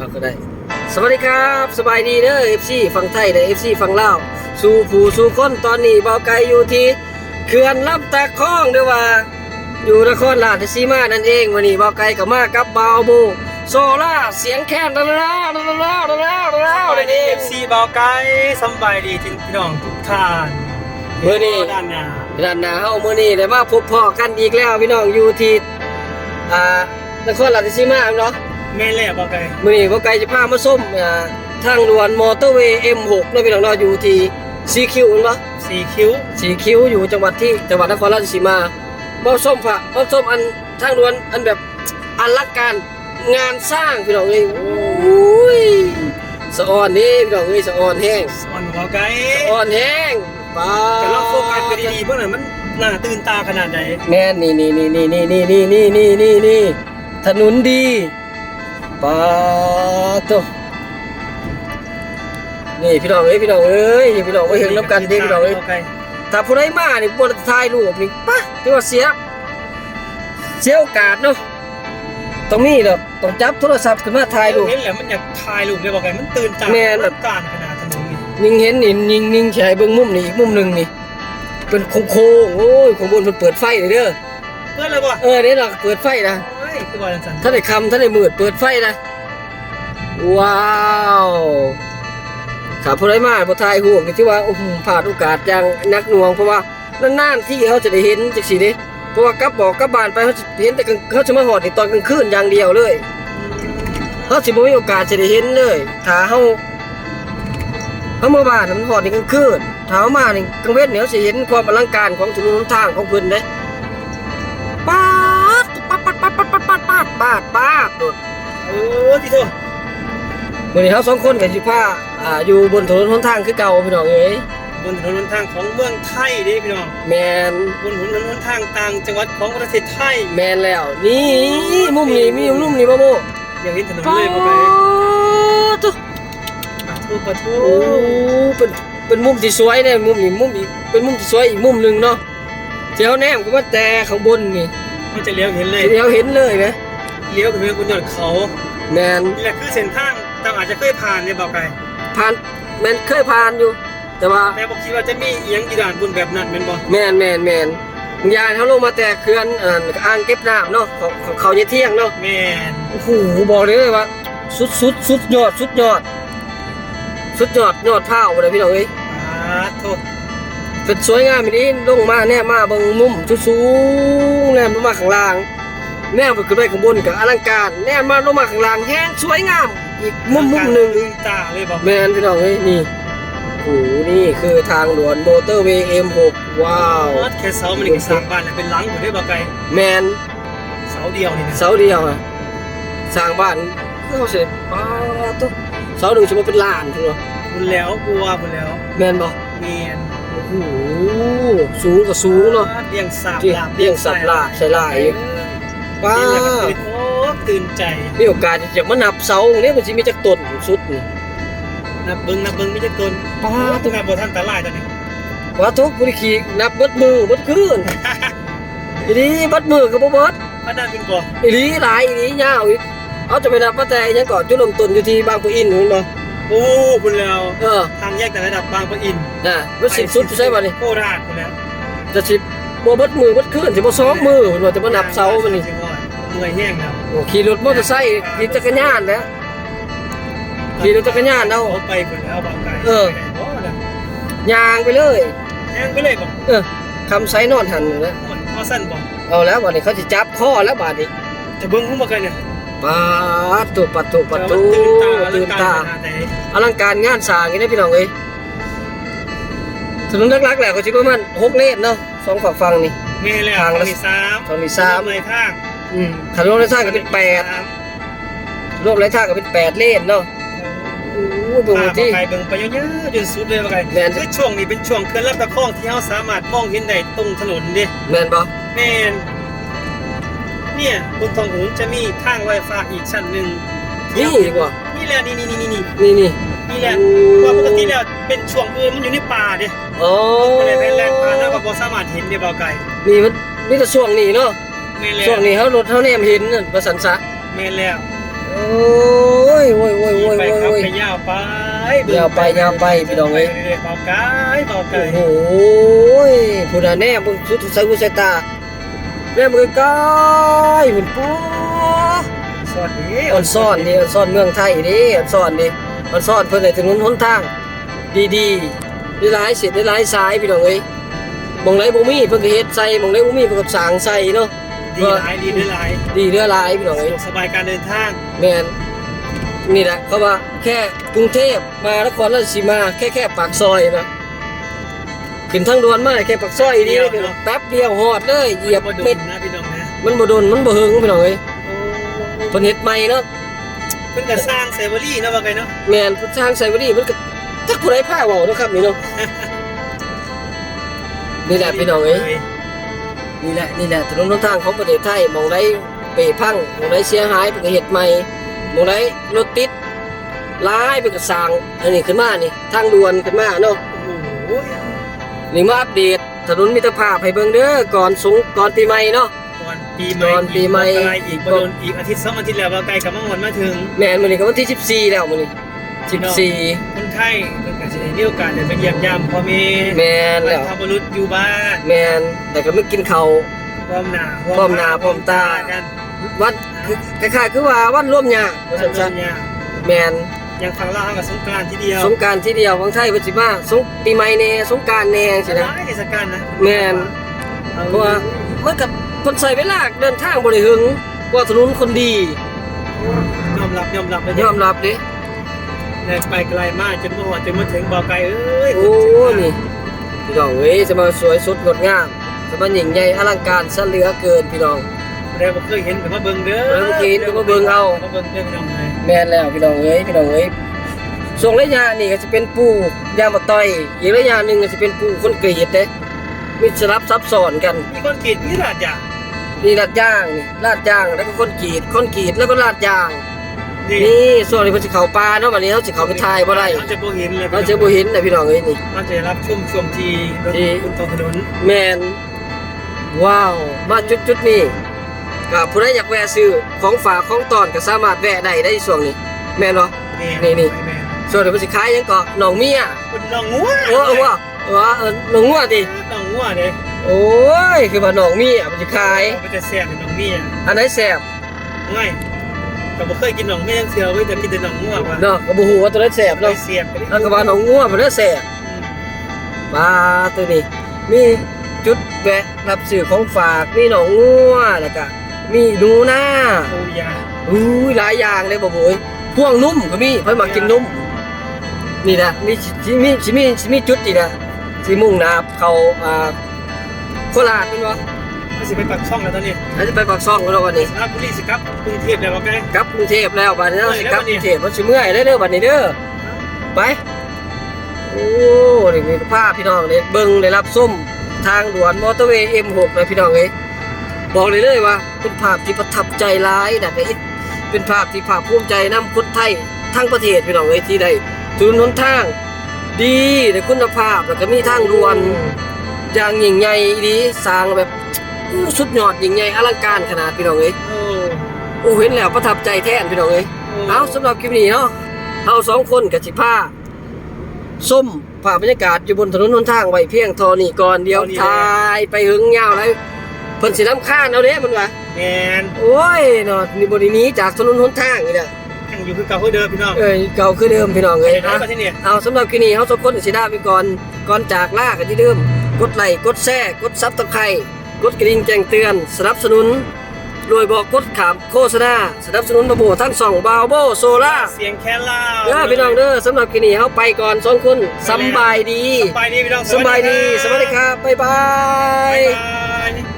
เอาก็ได้ สวัสดีครับสบายดีเด้อ FC ฝั่งไทยเด้อ FC ฝั่งลาวสู่ผู้สู่คนตอนนี้เบาไกลอยู่ที่เขื่อนลำตะคองด้อว่าอยู่นครราชสีมานั่นเองวันนี้เบาไกลกับมากับเบาโบโซล่าเสียงแค้นดาราดาราดาราดาราดาราสวันั่สนดีเอเอฟซีบาไกสบายดีที่พี่น้องทุกท่านเมื่อนี้ด้านหน้าด้านหน้าเฮามื้อนี้ได้มาพบพ่อกันอีกแล้วพี่น้องอยู่ที่อ่านครราชสีมาเนาะ แม่แล่บาวไกมื่อนี้พ่อไก่จะพามาส้มอ่าทางด่วนมอเตอร์เวย์ M6 เนาะพี่น้องเนาะอยู่ที่ซีคิวเนาะสีคิ้วซีคิวอยู่จังหวัดที่จังหวัดนครราชสีมาบ่ส้มพระบ่ส้มอันทางด่วนอันแบบอลังการงานสร้างพี่น้องเอ้ยโอ้ยสะออนนี่พี่น้องเอ้ยสะออนแห้งสอนบาวไกสะออนแห้งป้าแต่ลองโฟกัสไปดีๆเพื่อนหน่อยมันน่าตื่นตาขนาดไหน แม่นนี่นี่นี่นี่นี่นี่นี่นี่นี่นี่นี่ถนนดี ป้าโตนี่พี่น้องเอ้ยพี่น้องเอ้ยพี่น้องเอ้ยเห็นน้ำกันเด้พี่น้องเอ้ยบาวไกถ้าผู้ใดมานี่บ่ได้ถ่ายรูปนี่ปะที่ว่าเสียเสียโอกาสเนาะต้องมีดอกต้องจับโทรศัพท์ขึ้นมาถ่ายรูปเห็นแล้วมันอยากถ่ายรูปเลยบาวไกมันตื่นตาแม่นแบบการขนาดถนนนี่นิ่งเห็นนี่นิ่งนิ่งใช้เบิ่งมุมนี่อีกมุมหนึงนี่เป็นโค้งๆโอ้ยข้างบนมันเปิดไฟเลยเด้อเพื่อนเลยบ่เออเด้ล่ะเปิดไฟนะเฮ้ย คือว่าจังซั่นถ้าได้คำถ้านได้มืดเปิดไฟนะ ว้าวถ้าผู้ใดมาบ่ถ่ายรูปนี่ว่าโอ้โหพลาดโอกาสอย่างนักหน่วงเพราะว่านานๆที่เขาจะได้เห็นจังซี่เด้เพราะว่ากลับบอกกลับบ้านไปเขาจะเห็นแต่กลางเขาจะมาหอดในตอนกลางคืนอย่างเดียวเลยเขาสิบ่มีโอกาสจะได้เห็นเลยถ้าเขาเขามาบ้านมันหอดในกลางคืนถ้าเขามาในกลางเว้นเนี่ยเขาสิเห็นความอลังการของถนนทางของเพิ่นเด้ปาดปา ดปาดปาดปาดปาดปาดโดดโอ้ที่โตมื้อนี้เขาสองคนกับสิพาอ่าอยู่บนถนนหนทางคือเก่าพี่น้องเอ้ยบนถนนหนทางของเมืองไทยเด้พี่น้องแมนบนถนนหนทางต่างจังหวัดของประเทศไทยแมนแล้ว นี่มุมนี้มีมุมนี้บ่โมอยากเห็นถนนปาเลยบาวไกดปะทูปะทูโอ้เป็นเป็นมุมที่สวยเนี่ยมุมนี้มุมอีกเป็นมุมที่สวยอีกมุมหนึ่งเนาะเที่ยวแนมก็มาแต่ข้างบนนี่มันจะเลี้ยวเห็นเลยเที่ยวเห็นเลยนะ เลี้ยวขึ้นไปบนยอดเขาแมนนี่แหละคือเส้นทางแต่อาจจะเคยผ่านเนี่ยบอกไกลผ่านแมนเคยผ่านอยู่ แต่ว่าแต่บอกคิดว่าจะมีเอียงกีดานบนแบบนั้นเป็นบ่แมนแมนแมนบางอยางเขาลงมาแต่เขื่อนอ่าอ่างเก็บน้ำเนาะของของเขาเยเที่ยงเนาะแม่นโอ้โหบอกเลยว่าสุดสุดสุดยอดสุดยอด สุดยอดยอดเท้าเลยพี่น้องเอ้ยอ่าโทษเป็นสวยงามอีนี้ลงมาแน่มาเบิ่งมุมชุดสูงแนมลงมาข้างล่าง แนมไปขึ้นไปข้างบนกับอลังการ แนมมาลงมาข้างล่างแห้งสวยงาม อีกมุมมุมหนึ่งตื่นตาเลยบอกแมนพี่น้องเอ้ยนี่โอ้โหนี่คือทางด่วนมอเตอร์เวย์ M6 ว้าวแค่เสามันนี่ก็สร้างบ้านแล้วเป็นหลังอยู่ได้บอกไกลแมนเสาเดียวนี่นะเสาเดียวอะสร้างบ้านเขาเสร็จป้าตุ๊กเสาหนึ่งจะมาเป็นล้านทีเดียวคุณแล้วกลัวคุณแล้วแมนบ่แม่นโอ้โหสูงกับสูงเนาะเลี้ยงสาบที่ลาบเลี้ยงสาบลาบใส่ลายเออ ป้าเห็นแล้วก็ตื่นโอ้ตื่นใจ มีโอกาสจะมานับเสาเนี่ยมันจะมีจักต้นสุดนี่นับเบิ่งนับเบิ่งมีจักตนป้าตุกนับบ่ทันตาลายตอนนี้ว่าทุกบริขีนับเบิดมือเบิดคืนอีนี้เบิดมือก็บ่เบิดพระดานเป็นบ่อีนี้หลายอีนี้ยาวอีกเอาจะไปนับว่าแต่ยังก่อนจุดเริ่มต้นอยู่ที่บางปะอินนู่นบ่โอ้คุณแล้ว เออ ทางแยกแต่ระดับบางปะอินน่ะมันสิ้นสุดใช่บ่นี่โคราชคุณแล้วจะสิบ่เบิดมือเบิดคืนสิบ่ซ้อมมือเพิ่นว่าจะมานับเสามันนี่ เมื่อยแห้งแล้วโอ้ขี่รถมอเตอร์ไซค์ขี่จักรยานแล้วขี่รถจักรยานเอาไปคนแล้วบางไก่เออยางไปเลยแห้งไปเลยบอกเออคำไซนอนหันนั่นแหละมันพอสั้นบอกเอาแล้วบัดนี้เขาสิจับข้อแล้วบัดนี้จะเบิ้งหุ้มบางไก่เนี่ยปาดตุปัดตุปัดตุตื่นตาตื่นตาขนาดไหนอลังการงานสร้างอย่างนี้พี่น้องเอ้ยถนนลักๆแหละก็สิประมาณหกเลนเนาะสองฝั่งฝั่งนี่เมย์แล้วทางละมีสามทางที่สามในทาง อืมถนนในทางก็เป็นแปดรวมในทางก็เป็นแปดเลนเนาะโอ้ยเบิ่งพาที่บางไก่เบิ้งไปเยอะๆจนสุดเลยบางไก่แม่น คือช่วงนี้เป็นช่วงเคลื่อนรับตะข้องที่เราสามารถมองเห็นได้ตรงถนนดิแม่นบ่แม่นเนี่ยบนท้องถนนจะมีทางลอยฟ้าอีกชั้นหนึ่งนี่ดีกว่านี่แหละนี่นี่นี่นี่นี่นี่นี่แหละโอ้เพราะปกติแล้วเป็นช่วงอื่นมันอยู่ในป่าดิโอ้ก็เลยไปแล่นผ่านแล้วก็บ่สามารถเห็นได้เบาไกลนี่มันมีแต่ช่วงนี้เนาะ แม่นแล้วช่วงนี้เขารถเขาแนมเห็นน่ะประสันซะแม่นแล้วโอ้ยโอ้ยโบิ่งยาวไปยาวไปพี่น้องเอ้ยเรื่อยๆเบาไกายเบาไกาโอ้ยโหผู้น่ะแน่มึงสุดใส่หูใส่ตาแน่มึงใกล้ๆมันป๊าสวัสดีอ่อนซ่อนดิอ่อนซ่อนเมืองไทยดิอ่อนซ่อนดิอ่อนซ่อนเพิ่นให้ถนนหนทาง ดีๆได้หลายเสียได้หลายสายพี่น้องเอ้ยหมองไหนบ่มีเพิ่นก็เฮ็ดใส่หมองไหนบ่มีเพิ่นก็สร้างใส่เนาะ ดีหลายดีด้วยหลายดีเรือหลายพี่น้องสะเอ้ยดวกสบายการเดินทางแม่นนี่แหละเขาว่าแค่กรุงเทพมานครราชสีมาแค่แค่ปากซอยนะขึ้นทางด่วนมาแค่ปากซอยนี่แป๊บเดียวฮอดเลยเหยียบบ่ดุเม็ดนะพี่น้องนะมันบ่โดนมันบ่หึงพี่น้องเอ้ยโอ้เพิ่นเฮ็ดใหม่เนาะเพิ่นก็สร้างเซเวอรี่นะว่าไงเนาะแม่นผู้สร้างไซเวอรี่มันก็จักผู้ใดพาเว้าเนาะครับนี่เนาะนี่แหละพี่น้องเอ้ย นี่แหละนี่แหละถนนหนทางของประเทศไทยหมองใดเปพังหมองใดเสียหายเพิ่นก็เฮ็ดใหม่หมองใดรถติดหลายเพิ่นก็สร้างอันนี้ขึ้นมานี่ทางด่วนขึ้นมาเนาะโอ้โหนี่มาอัปเดตถนนมิตรภาพให้เบิ่งเด้อก่อนสงก่อนปีใหม่เนาะก่อนปีใหม่ก่อนปีใหม่อีกบ่ไกลอีกบ่โดนอีกอาทิตย์สองอาทิตย์แล้วว่าไกลกับมังวันมาถึงแม่นมื้อนี้ก็วันที่ 14 แล้วมื้อนี้14คนไทยเพิ่นก็ สิได้มีโอกาสได้ไปเยี่ยมยามพ่อแม่แม่นบรแล้วรพบุรุษอยู่บ้านแม่นแต่ก็ไม่กินข้าว พร้อมหน้าพร้อมหน้าพร้อมตา กันวันคือคล้ายๆคือว่าวันร่วมญาติว่าสัซั่นญญาๆแม่นยังฟังเล่าเฮากับสงกรานต์ทีเดียวสงกรารที่เดียวของไทยเพิ่นสิมาสงปีใหม่แน่สงกรารแน่สินะ หลายเทศกาลนะแม่นเพราะว่ามันก็เพิ่นใช้เวลาเดินทางบ่ได้หึงกว่าถนนคนดี ยอมรับยอมรับเลยยอมรับเด้ ได้ไปไกลมากจนมาฮอดจนมาถึงบ่อไกลเอ้ยโอ้นี่พี่น้องเอ้ยจะมาสวยสดงดงามจะมายิ่งใหญ่อลังการซะเหลือเกินพี่น้องได้บ่เคยเห็นก็มาเบิ่งเด้อเออบ่เคยเห็นก็มาเบิ่งเอามาเบิ่งเด้อพี่น้องเอ้ยแม่นแล้วพี่น้องเอ้ยพี่น้องเอ้ยส่งระยะนี่ก็จะเป็นปูยางมะต้อยอีกระยะหนึ่งก็จะเป็นปูคอนกรีตเด้มีสลับซับซ้อนกันมีคนกรีดมีราดจ้ะนี่ลาดยางนี่ลาดยางแล้วก็คอนกรีตคอนกรีตแล้วก็ลาดยาง นี่นี่ส่วนนี้เพิ่นสิเข้าป่าเนาะวันนี้เฮาสิเข้าไปถ่ายบ่ได้เราจะบ่เห็นเลยเราจะบ่เห็นนะพี่น้องเอ้ยนี่เราจะรับช่วงช่วงที่รถที่บนท้องถนนแม่นว้าว มาจุดจุดๆนี้ก็ผู้ใดอยากแวะซื้อของฝากของตอนก็สามารถแวะได้ได้ช่วงนี้ แม่นบ่นี่นี่แม่ส่วนนี้เพิ่นสิขายหยังก็หนองเมียเป็นน้องงัวโอ้เออว่าเออว่าเออหนองงัวติน้องงัวเด้โอ้ยคือว่าหนองเมียเพิ่นสิขายเอาไปแต่แซ่บเป็นน้องเมียอันไหนแซ่บง่าย ก็บ่เคยกินน้องเมียจังเทื่อเว้ยแต่กินแต่น้องงัวว่ะเนาะก็บ่ฮู้ว่าตัวไหนแซ่บเลเนาะยเสียบไปเลยแล้วก็ว่าหนองงัวเพิ่นนะแซ่บอืมปลาตัวนี้ มีจุดแวะรับซื้อของฝากมีหนองงัวแล้วก็มีหนูนาโอ้ยาอุ้ยหลายอย่างเลยบ่โวยพวงนุ่มก็มีเพิ่นมากินนุ่ม นี่นะมีสิมีสิมีสิมีจุดนี่นะสิมุ่งหน้าเขาอ่าโคราชเป็นบ่ มันสิไปปักช่องแล้วตอนนี้แล้วจะไปปากซ่องกันแล้ววันนี้สระบุรีสิครับกรุงเทพแล้วว่าไงกลับกรุงเทพแล้วบัดนี้เราสิกลับเมื่กอยแล้วบัดนี้รุงเทพมันสิเมื่อยได้เด้อบัดนี้เด้อไป โอ้นี่มีภาพพี่น้องได้เบิ่งได้รับส้มทางด่วนมอเตอร์เวย์ M6 เลยพี่น้องเอ้ยบอกเลยเลยว่า เป็นภาพที่ประทับใจหลายนะไอ้เป็นภาพที่ภาคภูมิใจนำคนไทยทั้งประเทศพี่น้องเอ้ยที่ได้ทุนหนทาง ดีในคุณภาพแล้วก็มีทางด่วน อย่างยิ่งใหญ่ดีสร้างแบบอู้ สุดยอดยิ่งใหญ่อลังการขนาดพี่น้องเอ้ยโอ้โอ้เห็นแล้วประทับใจแท้นพี่น้องเอ้ยเอาสำหรับคลิปนี้เนาะเราสองคนกับสิผ้าส้มภาพบรรยากาศอยู่บนถนนหนทางไว้เพียงเทอนี่ก่อนเดียวทายไปหึงยาวแล้วเพิ่นสิน้ำค้านเอาเด้มันว่าแมนโอ้ยเนาะนี่บ่ได้หนี้จากถนนหนทางนี่แหละยังอยู่คือเก่าคือเดิมพี่น้องเอ้ยเก่าคือเดิมพี่น้องไปเอ้ยไหนนะมาที่นี่เอาสำหรับคลิปนี้เฮาสองคนสิลาไปก่อนก่อนจากลากันที่เดิมกดไลค์กดแชร์กดซับสไครต์ กดกระดิ่งแจ้งเตือน สนับสนุนโดยบอกกดขามโฆษณาสนับสนุนระบบทั้งสองบาวโบโซล่าเสียงแค่ล่าเด้อพี่น้องเด้อสำหรับคลิปนี้เฮาไปก่อนสองคนสำบายดีสบายดีพี่น้องสำบายดี สวัสดีครับ บ๊ายบาบ๊ายยบาย